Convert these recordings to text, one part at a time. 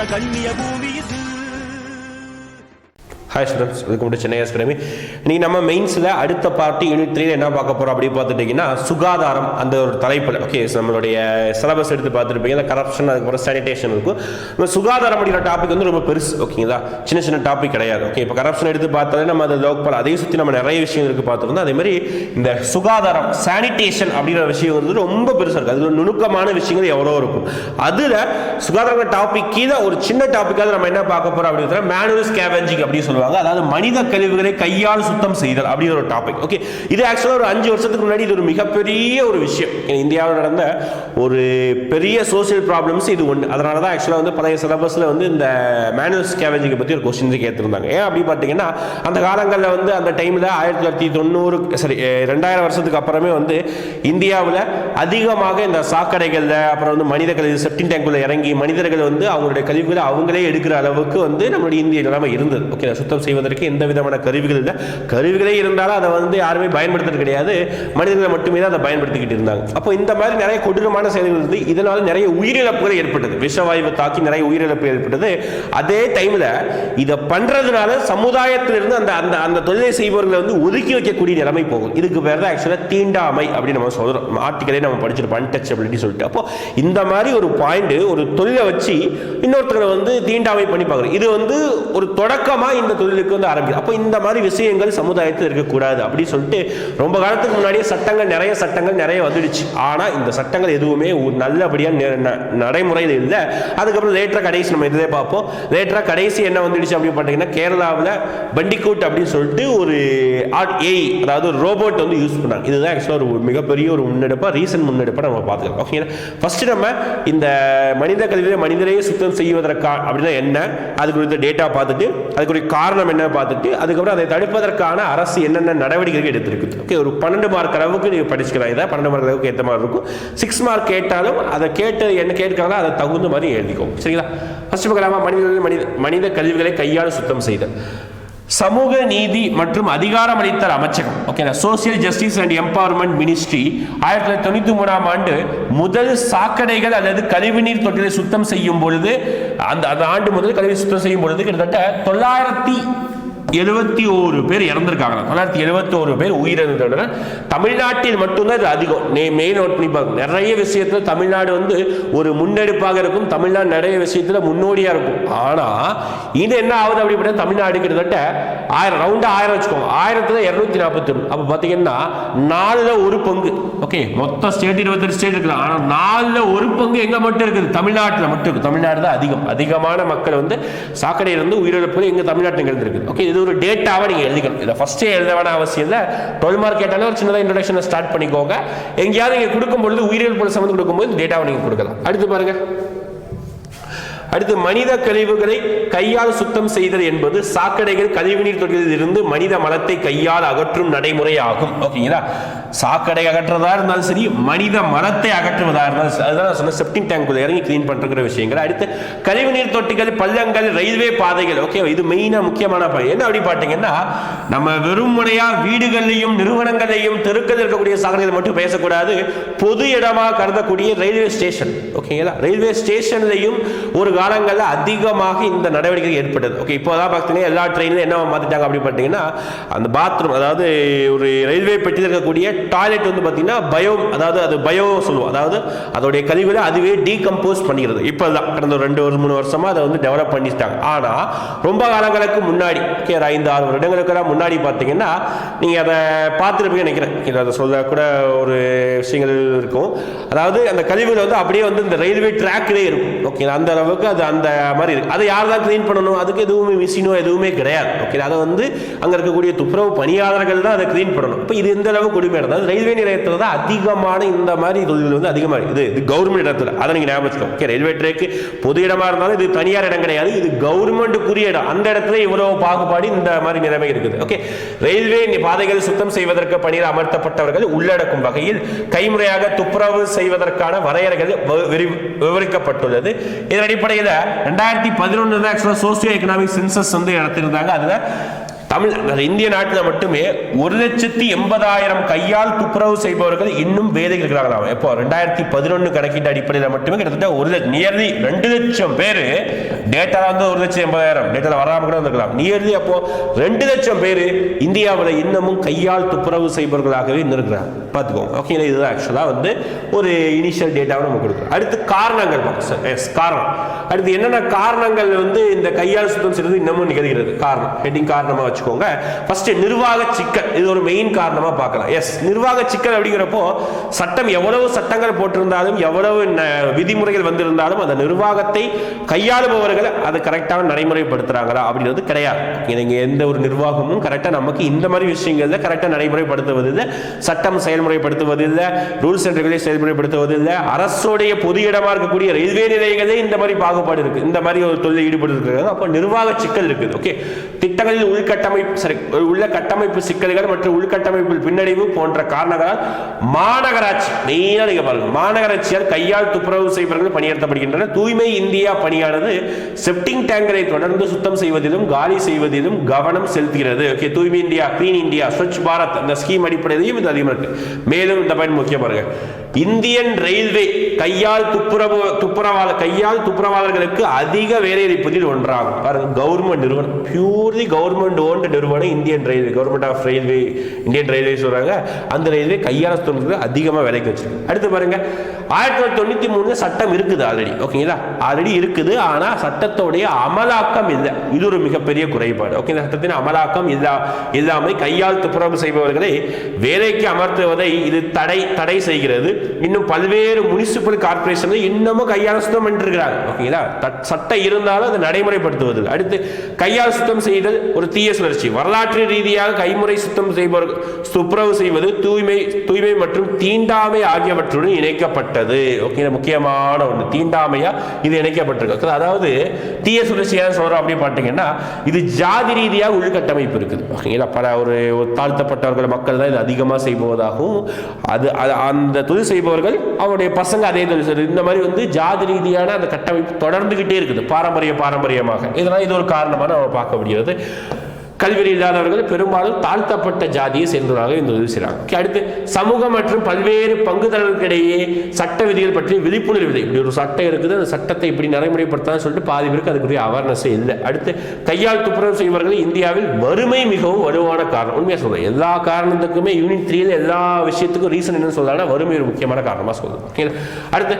மகான் கண்ணிய பூமி இது. ஹாய் ஸ்டூடெண்ட்ஸ் இது டு சென்னை அகாடமி நீங்கள் நம்ம மெயின்ஸில் அடுத்த பார்ட்டி யூனிட் த்ரீல என்ன பார்க்க போகிறோம் அப்படின்னு பார்த்துட்டிங்கன்னா சுகாதாரம் அந்த ஒரு தலைப்பில். ஓகே நம்மளுடைய சிலபஸ் எடுத்து பார்த்துருப்பீங்க. இந்த கரப்ஷன் அதுக்கப்புறம் சானிடேஷன் இருக்கும். நம்ம சுகாதாரம் அப்படிங்கிற டாபிக் வந்து ரொம்ப பெருசு ஓகேங்களா சின்ன சின்ன டாபிக் கிடையாது ஓகே இப்போ கரப்ஷன் எடுத்து பார்த்தாலே நம்ம அதை லோக்கல் அதையும் சுற்றி நம்ம நிறைய விஷயம் இருக்குது பார்த்துருந்தோம். அதே மாதிரி இந்த சுகாதாரம் சானிடேஷன் அப்படிங்கிற விஷயம் வந்து ரொம்ப பெருசாக இருக்குது அது ஒரு நுணுக்கமான விஷயங்கள் எவ்வளோ இருக்கும். அதில் சுகாதார டாபிக் கீழே ஒரு சின்ன டாப்பிக்காக நம்ம என்ன பார்க்க போகிறோம் அப்படின்னு மேனுவல் ஸ்கேவெஞ்சிங் அப்படின்னு சொல்லுவாங்க. அதாவது மனித கழிவுகளை கையால் சுத்தம் செய்தல் அப்படிங்கிற ஒரு டாபிக் ஓகே இது ஆக்சுவலாக ஒரு அஞ்சு வருஷத்துக்கு முன்னாடி இது ஒரு மிகப்பெரிய ஒரு விஷயம். இந்தியாவில் நடந்த ஒரு பெரிய சோசியல் ப்ராப்ளம்ஸ் இது ஒன்று அதனால தான் ஆக்சுவலாக வந்து பழைய சிலபஸில் வந்து இந்த மேனுவல் ஸ்கேவேஜிங்கை பற்றி ஒரு கொஸ்டின் கேட்டிருந்தாங்க. ஏன் அப்படி பார்த்தீங்கன்னா அந்த காலங்களில் வந்து அந்த டைமில் ஆயிரத்தி தொள்ளாயிரத்தி தொண்ணூறு சரி ரெண்டாயிரம் வருஷத்துக்கு அப்புறமே வந்து இந்தியாவில் அதிகமாக இந்த சாக்கடைகளில் அப்புறம் வந்து மனித கழிவு செப்டின் டேங்குள்ள இறங்கி மனிதர்கள் வந்து அவங்களுடைய கழிவுகளை அவங்களே எடுக்கிற அளவுக்கு வந்து நம்மளுடைய இந்திய நிலைமை இருந்தது. ஓகே சுத்தம் செய்வதற்கு எந்த விதமான கருவிகள் இல்லை. கருவிகளே இருந்தாலும் அதை வந்து யாருமே பயன்படுத்துறது கிடையாது. மனிதர்கள் மட்டுமே தான் அதை பயன்படுத்திக்கிட்டு இருந்தாங்க. அப்போ இந்த மாதிரி நிறைய கொடூரமான செயல்கள் இருந்து இதனால் நிறைய உயிரிழப்புகள் ஏற்பட்டது. விஷவாயு தாக்கி நிறைய உயிரிழப்பு ஏற்பட்டது. அதே டைமில் இதை பண்றதுனால சமுதாயத்திலிருந்து அந்த அந்த அந்த தொழிலை செய்பவர்களை வந்து ஒதுக்கி வைக்கக்கூடிய நிலைமை போகும். இதுக்கு பேர் தான் ஆக்சுவலாக தீண்டாமை அப்படின்னு நம்ம சொல்கிறோம் ஆர்டிக்கலே நம்ம படிச்சிருப்போம் அன்டச்சபிலிட்டி சொல்லிட்டு. அப்போ இந்த மாதிரி ஒரு பாயிண்ட் ஒரு தொழிலை வச்சு இன்னொருத்தரை வந்து தீண்டாமை பண்ணி பார்க்குறோம் இது வந்து ஒரு தொடக்கமாக இந்த தொழிலுக்கு வந்து ஆரம்பிக்கும் அப்போ இந்த மாதிரி விஷயங்கள் சமுதாயத்தில் இருக்கக்கூடாது அப்படின்னு சொல்லிட்டு ரொம்ப காலத்துக்கு முன்னாடியே சட்டங்கள் நிறைய சட்டங்கள் நிறைய வந்துடுச்சு. ஆனால் இந்த சட்டங்கள் எதுவுமே ஒரு நல்லபடியாக நடைமுறையில் இல்லை. அதுக்கப்புறம் லேட்டராக கடைசி நம்ம இதிலே பார்ப்போம். லேட்டராக கடைசி என்ன வந்துடுச்சு அப்படின்னு பார்த்தீங்கன்னா கேரளாவில் பண்டிகூட் அப்படின்னு சொல்லிட்டு ஒரு ஆட் ஏஐ அதாவது ஒரு ரோபோட் வந்து யூஸ் பண்ணாங்க. இதுதான் ஆக்சுவலாக ஒரு மிகப்பெரிய ஒரு முன்னெடுப்பாக ரீசன்ட் முன்னெடுப்பாக நம்ம பார்த்துக்கலாம் ஓகேங்களா? ஃபர்ஸ்ட் நம்ம இந்த மனித கல்வியை மனிதரையே சுத்தம் செய்வதற்கா அப்படின்னா என்ன? அது குறித்த டேட்டா பார்த்துட்டு அதுக்குரிய காரணம் என்ன பார்த்துட்டு அதுக்கப்புறம் அதை தடுப்பதற்கான அரசு என்னென்ன நடவடிக்கைகள் எடுத்திருக்குது ஓகே ஒரு பன்னெண்டு மார்க் அளவுக்கு நீங்கள் படிச்சுக்கலாம். இதை பன்னெண்டு மார்க் அளவுக்கு ஏற்ற மாதிரி இருக்கும். சிக்ஸ் மார்க் கேட்டாலும் அதை கேட்டு என்ன கேட்கறாங்களோ அதை தகுந்த மாதிரி எழுதிக்கும் சரிங்களா? ஃபஸ்ட் பார்க்கலாமா மனித மனித மனித கழிவுகளை கையால் சுத்தம் செய்தல். சமூக நீதி மற்றும் அதிகாரமளித்தல் அமைச்சகம். Okay social justice and empowerment ministry ஆயிரத்தி தொள்ளாயிரத்தி தொண்ணூத்தி மூணாம் ஆண்டு முதல் சாக்கடைகள் அல்லது கழிவுநீர் தொட்டிலை சுத்தம் செய்யும் பொழுது அந்த அந்த ஆண்டு முதல் கழிவு சுத்தம் செய்யும் பொழுது கிட்டத்தட்ட தொள்ளாயிரத்தி எழுபத்தி ஓரு பேர் இறந்துருக்காங்க. தொள்ளாயிரத்தி எழுபத்தி ஒரு பேர் உயிரிழந்தனர். தமிழ்நாட்டில் மட்டும்தான் இது அதிகம். நே மெயின் நோட் பண்ணி பாருங்க. நிறைய விஷயத்தில் தமிழ்நாடு வந்து ஒரு முன்னெடுப்பாக இருக்கும். தமிழ்நாடு நிறைய விஷயத்தில் முன்னோடியாக இருக்கும். ஆனால் இது என்ன ஆகுது அப்படின்னா தமிழ்நாடு கிட்டத்தட்ட ஆயிரம் ரவுண்டாக ஆயிரம் வச்சுக்கோங்க. ஆயிரத்தில் இரநூத்தி நாற்பத்தி ஒன்று அப்போ பார்த்தீங்கன்னா நாலில் ஒரு பங்கு. ஓகே மொத்த ஸ்டேட் இருபத்தெட்டு ஸ்டேட் இருக்கலாம் ஆனால் நாலில் ஒரு பங்கு எங்கே மட்டும் இருக்குது? தமிழ்நாட்டில் மட்டும் இருக்குது தமிழ்நாடு தான் அதிகம். அதிகமான மக்கள் வந்து சாக்கடையிலிருந்து உயிரிழப்பு எங்கள் தமிழ்நாட்டில் இருந்திருக்கு ஓகே இது ஒரு டேட்டாவை நீங்கள் எழுதிக்கணும். இதை ஃபஸ்ட்டே எழுத வேணாம் அவசியம் இல்லை. டுவெல் மார்க் கேட்டாலும் ஒரு சின்னதாக இன்ட்ரடக்ஷனை ஸ்டார்ட் பண்ணிக்கோங்க. எங்கேயாவது நீங்கள் கொடுக்கும்பொழுது உயிரியல் சம்மந்து கொடுக்கும்போது டேட்டாவை நீங்கள் கொடுக்கலாம். அடுத்து பாருங்க. அடுத்து மனித கழிவுகளை கையால் சுத்தம் செய்தல் என்பது சாக்கடைகள் கழிவுநீர் தொட்டியிலிருந்து மனித மலத்தை கையால் அகற்றும் நடைமுறை ஆகும். ஓகேங்களா? சாக்கடை அகற்றுறதா இருந்தாலும் சரி மனித மலத்தை அகற்றுவதா இருந்தாலும் அதுதான் நான் சொன்ன செப்டிங் டேங்க் இறங்கி கிளீன் பண்ணுற விஷயங்கள். அடுத்து கழிவுநீர் தொட்டிகள் பள்ளங்கள் ரயில்வே பாதைகள். ஓகே இது மெயினாக முக்கியமான பாதை. என்ன அப்படி பார்த்தீங்கன்னா நம்ம வெறும் முறையா வீடுகளையும் நிறுவனங்களையும் தெருக்கள் இருக்கக்கூடிய சாக்கடைகள் மட்டும் பேசக்கூடாது. பொது இடமாக கருதக்கூடிய ரயில்வே ஸ்டேஷன். ஓகேங்களா? ரயில்வே ஸ்டேஷன்லையும் ஒரு காலங்களில் அதிகமாக இந்த நடவடிக்கை ஏற்பட்டது. ஓகே இப்போ தான் பார்த்தீங்கன்னா எல்லா ட்ரெயினிலும் என்ன மாற்றிட்டாங்க அப்படி பார்த்தீங்கன்னா அந்த பாத்ரூம் அதாவது ஒரு ரயில்வே பெட்டியில் இருக்கக்கூடிய டாய்லெட் வந்து பார்த்தீங்கன்னா பயோ அதாவது அது பயோ சொல்லுவோம். அதாவது அதோடைய கழிவுகளை அதுவே டீகம்போஸ் பண்ணிக்கிறது. இப்போ தான் கடந்த ஒரு ரெண்டு ஒரு மூணு வருஷமாக அதை வந்து டெவலப் பண்ணிட்டாங்க. ஆனால் ரொம்ப காலங்களுக்கு முன்னாடி ஓகே ஒரு ஐந்து ஆறு வருடங்களுக்கெல்லாம் முன்னாடி பார்த்தீங்கன்னா நீங்கள் அதை பார்த்துருப்பீங்க நினைக்கிறேன். இல்லை அதை சொல்ல கூட ஒரு விஷயங்கள் இருக்கும். அதாவது அந்த கழிவுகள் வந்து அப்படியே வந்து இந்த ரயில்வே ட்ராக்லேயே இருக்கும். ஓகே அந்த அளவுக்கு அது அந்த மாதிரி இருக்குது அதை யார் தான் க்ளீன் பண்ணணும்? அதுக்கு எதுவுமே மிஷினோ எதுவுமே கிடையாது. ஓகே அதை வந்து அங்கே இருக்கக்கூடிய துப்புரவு பணியாளர்கள் தான் அதை க்ளீன் பண்ணணும். இப்போ இது எந்த அளவு கொடுமை அதாவது ரயில்வே நிலையத்தில் தான் அதிகமான இந்த மாதிரி தொழில் வந்து அதிகமாக இது இது கவர்மெண்ட் இடத்துல. அதை நீங்கள் ஞாபகம் ஓகே ரயில்வே ட்ரேக்கு பொது இடமா இருந்தாலும் இது தனியார் இடம் கிடையாது. இது கவர்மெண்ட்டுக்குரிய இடம். அந்த இடத்துல இவ்வளவு பாகுபாடு இந்த மாதிரி நிலைமை இருக்குது. ஓகே ரயில்வே பாதைகள் சுத்தம் செய்வதற்கு பணியில் அமர்த்தப்பட்டவர்கள் உள்ளடக்கும் வகையில் கைமுறையாக துப்புரவு செய்வதற்கான வரையறைகள் விவரிக்கப்பட்டுள்ளது. இதன் அடிப்படையில் ரெண்டாயிரத்தி பதினொன்று தான் ஆக்சுவலாக சோசியோ எக்கனாமிக் சென்சஸ் வந்து நடத்திருந்தாங்க அதில் தமிழ் இந்திய நாட்டில் மட்டுமே ஒரு லட்சத்தி எண்பதாயிரம் கையால் துப்புரவு செய்பவர்கள் இன்னும் வேலைக்கு இருக்கிறாங்களாம். எப்போ? ரெண்டாயிரத்தி பதினொன்று கணக்கீட்டு அடிப்படையில் மட்டுமே கிட்டத்தட்ட ஒரு லட்சம் நியர்லி ரெண்டு லட்சம் பேர் டேட்டா வந்து ஒரு லட்சம் எண்பதாயிரம் டேட்டா வராமல் கூட இருந்திருக்கலாம் நியர்லி அப்போ ரெண்டு லட்சம் பேர் இந்தியாவில் இன்னமும் கையால் துப்புரவு செய்பவர்களாகவே இன்னும் இருக்கிறாங்க. பார்த்துக்கோங்க. ஓகேங்களா இதுதான் ஆக்சுவலாக வந்து ஒரு இனிஷியல் டேட்டாவை நம்ம கொடுக்குறோம். அடுத்து காரணங்கள் எஸ் காரணம். அடுத்து என்னென்ன காரணங்கள் வந்து இந்த கையால் சுத்தம் செய்வது இன்னமும் நிகழ்கிறது? காரணம். ஹெட்டிங் காரணமாக வச்சு வச்சுக்கோங்க. ஃபர்ஸ்ட் நிர்வாக சிக்கல். இது ஒரு மெயின் காரணமாக பார்க்கலாம். எஸ் நிர்வாக சிக்கல் அப்படிங்கிறப்போ சட்டம் எவ்வளவு சட்டங்கள் போட்டிருந்தாலும் எவ்வளவு ந- விதிமுறைகள் வந்திருந்தாலும் அந்த நிர்வாகத்தை கையாளுபவர்கள் அதை கரெக்டாக நடைமுறைப்படுத்துறாங்களா அப்படின்றது கிடையாது. நீங்க எந்த ஒரு நிர்வாகமும் கரெக்டாக நமக்கு இந்த மாதிரி விஷயங்கள்ல கரெக்டாக நடைமுறைப்படுத்துவது இல்லை சட்டம் செயல்முறைப்படுத்துவது இல்லை ரூல்ஸ் அண்ட் ரெகுலேஷன் செயல்முறைப்படுத்துவது இல்லை அரசுடைய பொது இடமா இருக்கக்கூடிய ரயில்வே நிலையங்களே இந்த மாதிரி பாகுபாடு இருக்கு. இந்த மாதிரி ஒரு தொழில் ஈடுபட்டு இருக்கிறது அப்போ நிர்வாக சிக்கல் இருக்குது. ஓகே திட்டங்களில் உள்கட்டமைப்பு சரி உள்ள கட்டமைப்பு சிக்கல்கள் மற்றும் உள்கட்டமைப்பில் பின்னடைவு போன்ற காரணங்களால் மாநகராட்சி மெயினாக நீங்கள் பாருங்க மாநகராட்சியால் கையால் துப்புரவு செய்பவர்கள் பணியாற்றப்படுகின்றன தூய்மை இந்தியா பணியானது செப்டிங் டேங்கரை தொடர்ந்து சுத்தம் செய்வதிலும் காலி செய்வதிலும் கவனம் செலுத்துகிறது. ஓகே தூய்மை India clean India Swachh Bharat இந்த ஸ்கீம் அடிப்படையிலையும் இது அதிகமாக இருக்கு. மேலும் இந்த பயன் முக்கியம் பாருங்க. இந்தியன் ரயில்வே கையால் துப்புரவு துப்புரவாளர் கையால் துப்புரவாளர்களுக்கு அதிக வேலை அளிப்பதில் ஒன்றாகும். பாருங்க கவர்மெண்ட் நிறுவனம் பியூர் பூர்த்தி கவர்மெண்ட் ஓன்டு நிறுவனம் Indian railway government of railway Indian railway சொல்றாங்க. அந்த ரயில்வே கையால் சுத்தம் அதிகமாக விலைக்கு வச்சிருக்கு. அடுத்து பாருங்க ஆயிரத்தி தொள்ளாயிரத்தி தொண்ணூத்தி மூணு சட்டம் இருக்குது ஆல்ரெடி ஓகேங்களா ஆல்ரெடி இருக்குது ஆனால் சட்டத்தோடைய அமலாக்கம் இல்லை. இது ஒரு மிகப்பெரிய குறைபாடு. ஓகேங்களா சட்டத்தின் அமலாக்கம் இல்லா இல்லாமல் கையால் துப்புரவு செய்பவர்களை வேலைக்கு அமர்த்துவதை இது தடை தடை செய்கிறது. இன்னும் பல்வேறு முனிசிபல் கார்பரேஷன் இன்னமும் கையால் சுத்தம் பண்ணிருக்கிறாங்க ஓகேங்களா சட்டம் இருந்தாலும் அதை நடைமுறைப்படுத்துவது அடுத்து கையால் சுத்தம் செய்தல் ஒரு தீய சுழற்சி. வரலாற்று ரீதியாக கைமுறை சுத்தம் செய்பவர்கள் துப்புரவு செய்வது தூய்மை தூய்மை மற்றும் தீண்டாமை ஆகியவற்றுடன் இணைக்கப்பட்டது. ஓகே முக்கியமான ஒன்று. தீண்டாமையா? இது இணைக்கப்பட்டிருக்கு. அதாவது தீய சுழற்சி ஏன் சொல்றோம் அப்படி பார்த்தீங்கன்னா இது ஜாதி ரீதியாக உள்கட்டமைப்பு இருக்குது. ஓகேங்களா? பல ஒரு தாழ்த்தப்பட்டவர்கள் மக்கள் தான் இது அதிகமாக செய்பவதாகவும் அது அது அந்த தொழில் செய்பவர்கள் அவருடைய பசங்க அதே தொழில் செய்வது இந்த மாதிரி வந்து ஜாதி ரீதியான அந்த கட்டமைப்பு தொடர்ந்துகிட்டே இருக்குது. பாரம்பரிய பாரம்பரியமாக. இதனால் இது ஒரு காரணமாக நம்ம பார்க்க முடிகிறது. கல்வி இல்லாதவர்கள் பெரும்பாலும் தாழ்த்தப்பட்ட ஜாதியை சேர்ந்தவர்கள் இந்த உதவி செய்கிறாங்க அடுத்து சமூகம் மற்றும் பல்வேறு பங்குதாரர்களுக்கிடையே சட்ட விதிகள் பற்றி விழிப்புணர்வு இல்லை இப்படி ஒரு சட்டம் இருக்குது அந்த சட்டத்தை இப்படி நடைமுறைப்படுத்தான்னு சொல்லிட்டு பாதி பேருக்கு அதுக்குரிய அவேர்னஸ் இல்லை. அடுத்து கையால் துப்புரவு செய்வர்கள் இந்தியாவில் வறுமை மிகவும் வலுவான காரணம். உண்மையாக சொல்கிறேன் எல்லா காரணத்துக்குமே யூனிட் த்ரீல எல்லா விஷயத்துக்கும் ரீசன் என்னன்னு சொல்றாங்கன்னா வறுமை ஒரு முக்கியமான காரணமாக சொல்லுது ஓகே அடுத்து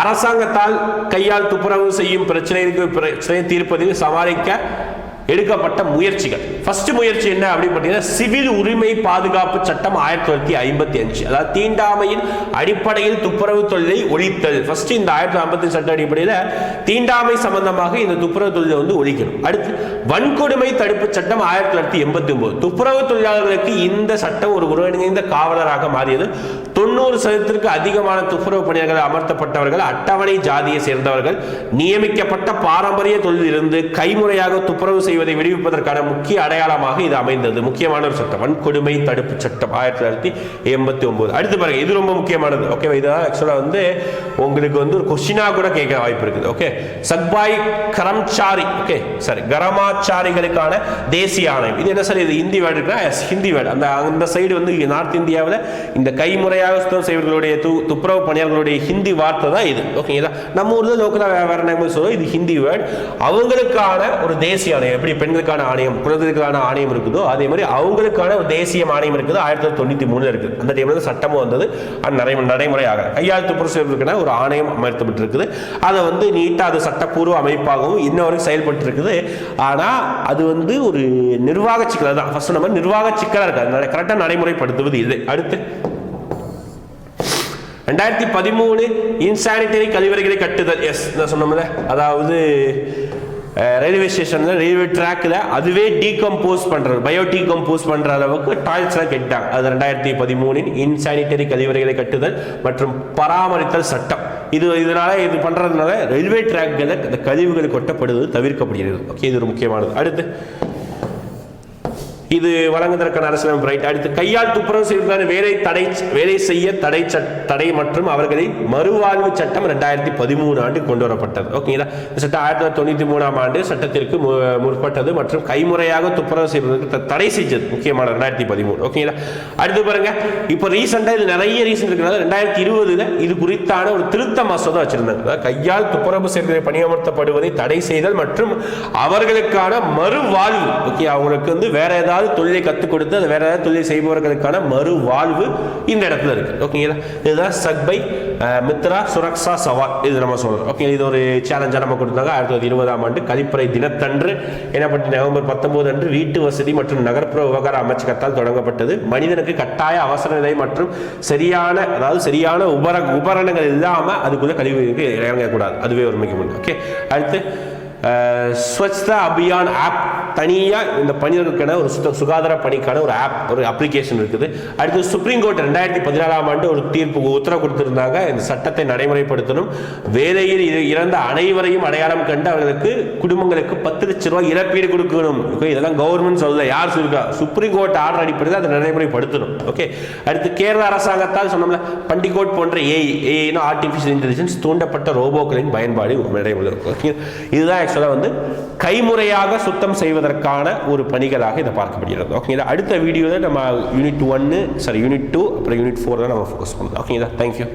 அரசாங்கத்தால் கையால் துப்புரவு செய்யும் பிரச்சனைக்கு பிரச்சனையை தீர்ப்பதில் சமாளிக்க எடுக்கப்பட்ட முயற்சிகள். ஃபர்ஸ்ட் முயற்சி என்ன அப்படின்னு பார்த்தீங்கன்னா சிவில் உரிமை பாதுகாப்பு சட்டம் ஆயிரத்தி தொள்ளாயிரத்தி ஐம்பத்தி அஞ்சு. அதாவது தீண்டாமையின் அடிப்படையில் துப்புரவு தொழிலை ஒழித்தல். ஃபர்ஸ்ட் இந்த ஆயிரத்தி ஐம்பத்தி சட்ட அடிப்படையில் தீண்டாமை சம்பந்தமாக இந்த துப்புரவு தொழிலை வந்து ஒழிக்கணும். அடுத்து வன்கொடுமை தடுப்பு சட்டம் ஆயிரத்தி தொள்ளாயிரத்தி எண்பத்தி ஒன்பது. துப்புரவு தொழிலாளர்களுக்கு இந்த சட்டம் ஒரு ஒருங்கிணைந்த காவலராக மாறியது. தொண்ணூறு சதவீதத்திற்கு அதிகமான துப்புரவு பணியாளர்கள் அமர்த்தப்பட்டவர்கள் அட்டவணை ஜாதியை சேர்ந்தவர்கள் நியமிக்கப்பட்ட பாரம்பரிய தொழிலில் இருந்து கைமுறையாக துப்புரவு செய்வதை விடுவிப்பதற்கான முக்கிய அடையாளமாக இது அமைந்தது. முக்கியமான ஒரு சட்டம். வன்கொடுமை தடுப்பு சட்டம் ஆயிரத்தி தொள்ளாயிரத்தி எண்பத்தி ஒன்பது. அடுத்து பாருங்க இது ரொம்ப முக்கியமானது. ஓகே இதான் ஆக்சுவலாக வந்து உங்களுக்கு வந்து ஒரு கொஸ்டினாக கூட கேட்க வாய்ப்பு இருக்குது. ஓகே சக்பாய் கரம்சாரி. ஓகே சரி கரமாச்சாரிகளுக்கான தேசிய ஆணையம். இது என்ன சார் இது ஹிந்தி வேர்டு இருக்குன்னா எஸ் ஹிந்தி வேர்டு. அந்த அந்த சைடு வந்து நார்த் இந்தியாவில் இந்த கைமுறையாக சுத்தம் செய்வர்களுடைய து துப்புரவு பணியாளர்களுடைய ஹிந்தி வார்த்தை தான் இது. ஓகேங்களா நம்ம ஊரில் லோக்கலாக வேறு நேரம் சொல்லுவோம் இது ஹிந்தி வேர்டு. அவங்களுக்கான ஒரு தேசிய ஆணையம். எப்படி பெண்களுக்கான ஆணையம் குழந்தைகளுக்கான ஆணையம் இருக்குதோ அதே மாதிரி அவங்களுக்கான ஒரு தேசிய ஆணையம் இருக்குது. ஆயிரத்தி தொள்ளாயிரத்தி தொண்ணூற்றி மூணில் இருக்குது. அந்த டைமில் சட்டமும் வந்தது அது நடைமுறை நடைமுறையாக. கையாழுத்து துப்புரவு ஒரு ஆணையம் அமர்த்தப்பட்டு இருக்குது அதை வந்து நீட்டாக அது சட்டப்பூர்வ அமைப்பாகவும் இன்ன வரைக்கும் செயல்பட்டு இருக்குது ஆனால் அது வந்து ஒரு நிர்வாக சிக்கல். தான் ஃபர்ஸ்ட் நம்ம நிர்வாக சிக்கலாக இருக்காது கரெக்டாக நடைமுறைப்படுத்துவது இல்லை அடுத்து ரெண்டாயிரத்தி பதிமூணு இன்சானிட்டரி கழிவறைகளை கட்டுதல். எஸ் நான் சொன்னோம்ல. அதாவது ரயில்வே ஸ்டேஷனில் ரயில்வே ட்ராக்கில் அதுவே டீகம்போஸ் பண்ணுறது பயோ டீகம்போஸ் பண்ணுற அளவுக்கு டாய்லெட்ஸ்லாம் கட்டிட்டாங்க. அது ரெண்டாயிரத்தி பதிமூணின் இன்சானிட்டரி கழிவறைகளை கட்டுதல் மற்றும் பராமரித்தல் சட்டம். இது இதனால இது பண்ணுறதுனால ரயில்வே ட்ராக்களில் இந்த கழிவுகள் கொட்டப்படுவது தவிர்க்கப்படுகிறது. ஓகே இது ஒரு முக்கியமானது. அடுத்து இது வழங்குவதற்கான அரசியலமைப்பு ரைட் அடுத்து கையால் துப்புரவு செய்வதற்கான வேலை தடை வேலை செய்ய தடை தடை மற்றும் அவர்களின் மறுவாழ்வு சட்டம் ரெண்டாயிரத்தி பதிமூணு ஆண்டு கொண்டு வரப்பட்டது. ஓகேங்களா இந்த சட்டம் ஆயிரத்தி தொள்ளாயிரத்தி தொண்ணூத்தி மூணாம் ஆண்டு சட்டத்திற்கு மு- முற்பட்டது மற்றும் கைமுறையாக துப்புரவு செய்வதற்கு தடை செஞ்சது. முக்கியமான ரெண்டாயிரத்தி பதிமூணு. ஓகேங்களா அடுத்து பாருங்க. இப்போ ரீசெண்டாக இது நிறைய ரீசன் இருக்கிறது ரெண்டாயிரத்தி இருபதுல இது குறித்தான ஒரு திருத்த மசோதா வச்சிருந்தாங்க. அதாவது கையால் துப்புரவு செய்வதை பணியமர்த்தப்படுவதை தடை செய்தல் மற்றும் அவர்களுக்கான மறுவாழ்வு. ஓகே அவங்களுக்கு வந்து வேற ஏதாவது தொழிலை கற்றுக் கொடுத்து அது வேற ஏதாவது தொழிலை செய்பவர்களுக்கான மறுவாழ்வு இந்த இடத்துல இருக்கு. ஓகேங்களா இதுதான் சக்பை மித்ரா சுரக்ஷா சவால் இது நம்ம சொல்றோம். ஓகே இது ஒரு சேலஞ்சாக நம்ம கொடுத்தாங்க. ஆயிரத்தி தொள்ளாயிரத்தி இருபதாம் ஆண்டு கழிப்பறை தினத்தன்று என்ன பண்ணி நவம்பர் பத்தொன்பது அன்று வீட்டு வசதி மற்றும் நகர்ப்புற விவகார அமைச்சகத்தால் தொடங்கப்பட்டது. மனிதனுக்கு கட்டாய அவசர நிலை மற்றும் சரியான அதாவது சரியான உபர உபகரணங்கள் இல்லாமல் அதுக்குள்ள கழிவு இறங்கக்கூடாது. அதுவே ஒரு முக்கியம். ஓகே அடுத்து ஸ்வச்தா அபியான் ஆப். தனியாக இந்த பணிகளுக்கான ஒரு சுத்த சுகாதார பணிக்கான ஒரு ஆப் ஒரு அப்ளிகேஷன் இருக்குது. அடுத்து சுப்ரீம் கோர்ட் ரெண்டாயிரத்தி பதினாலாம் ஆண்டு ஒரு தீர்ப்பு உத்தரவு கொடுத்திருந்தாங்க. இந்த சட்டத்தை நடைமுறைப்படுத்தணும். வேலையில் இறந்த அனைவரையும் அடையாளம் கண்டு அவர்களுக்கு குடும்பங்களுக்கு பத்து லட்ச ரூபாய் இழப்பீடு கொடுக்கணும். ஓகே இதெல்லாம் கவர்மெண்ட் சொல்லல யார் சொல்லுக்கா சுப்ரீம் கோர்ட் ஆர்டர் அடிப்படையில் அதை நடைமுறைப்படுத்தணும். ஓகே அடுத்து கேரள அரசாங்கத்தால் சொன்னோம்ல பண்டிகோட் போன்ற ஏஐ ஏஐனா ஆர்டிஃபிஷியல் இன்டெலிஜென்ஸ் தூண்டப்பட்ட ரோபோக்களின் பயன்பாடு நடைமுறையில் ஓகே இதுதான் ஆக்சுவலாக வந்து கைமுறையாக சுத்தம் செய்வதற்கான ஒரு பணிகளாக இதை பார்க்கப்படுகிறது. ஓகேங்களா அடுத்த வீடியோவில் நம்ம யூனிட் ஒன்று சாரி யூனிட் டூ அப்புறம் யூனிட் ஃபோர் தான் நம்ம ஃபோக்கஸ் பண்ணுறோம் ஓகேங்களா தேங்க்யூ